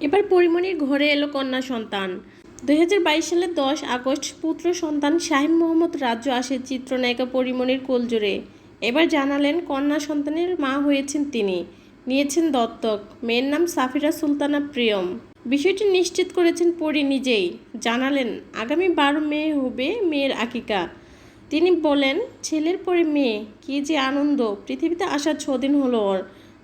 এবার পরিমণির ঘরে এলো কন্যা সন্তান। দু হাজার বাইশ সালের দশ আগস্ট পুত্র সন্তান শাহিম মোহাম্মদ রাজু আসে চিত্রনায়িকা পরিমণির কোলজোরে এবার জানালেন কন্যা সন্তানের মা হয়েছেন তিনি। নিয়েছেন দত্তক। মেয়ের নাম সাফিরা সুলতানা প্রিয়ম। বিষয়টি নিশ্চিত করেছেন পরি নিজেই। জানালেন, আগামী বারো মে হবে মেয়ের আকিকা। তিনি বলেন, ছেলের পরে মেয়ে, কি যে আনন্দ। পৃথিবীতে আসার ছদিন হলো ওর।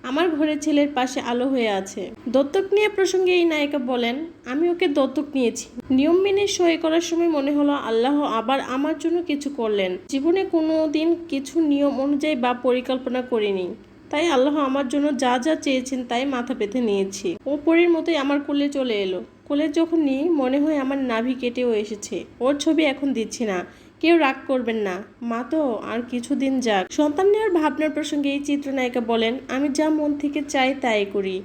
আমার ঘরে ছেলের পাশে আলো হয়ে আছে। দত্তক নিয়ে প্রসঙ্গে এই নায়িকা বলেন, আমি ওকে দত্তক নিয়েছি। নিয়ম মেনে সই করার সময় মনে হলো আল্লাহ আবার আমার জন্য কিছু করলেন। জীবনে কোনো দিন কিছু নিয়ম অনুযায়ী বা পরিকল্পনা করিনি। তাই আল্লাহ আমার জন্য যা যা চেয়েছেন তাই মাথা পেতে নিয়েছি। ও পরীর মতোই আমার কোলে চলে এলো। কোলে যখন নিই মনে হয় আমার নাভি কেটেও এসেছে। ওর ছবি এখন দিচ্ছি না। কেউ রাগ করবেন না। মা তো আর কিছুদিন যাক। সন্তান নেওয়ার ভাবনার প্রসঙ্গে এই চিত্রনায়িকা বলেন, আমি যা মন থেকে চাই তাই করি।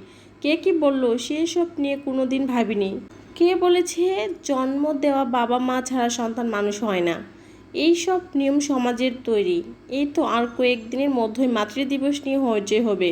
কে কি বলল সেসব নিয়ে কোনোদিন ভাবিনি। কে বলেছে জন্ম দেওয়া বাবা মা ছাড়া সন্তান মানুষ হয় না। এই সব নিয়ম সমাজের তৈরি। এই তো আর কয়েকদিনের মধ্যেই মাতৃদিবস নিয়ে হজে হবে।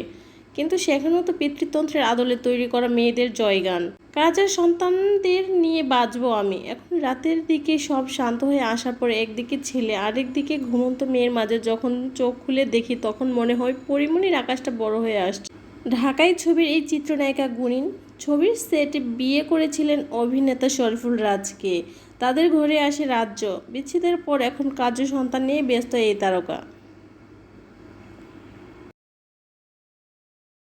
কিন্তু সেখানেও তো পিতৃতন্ত্রের আদলে তৈরি করা মেয়েদের জয়গান। কাজের সন্তানদের নিয়ে বাঁচবো আমি। এখন রাতের দিকে সব শান্ত হয়ে আসার পর একদিকে ছেলে, আরেকদিকে ঘুমন্ত মেয়ের মাঝে যখন চোখ খুলে দেখি তখন মনে হয় পরিমণির আকাশটা বড় হয়ে আসছে। ঢাকায় ছবির এই চিত্রনায়িকা গুণিন, ছবির সেটে বিয়ে করেছিলেন অভিনেতা শরীফুল রাজকে। তাদের ঘরে আসে রাজ্য। বিচ্ছেদের পর এখন কার্য সন্তান নিয়ে ব্যস্ত এই তারকা।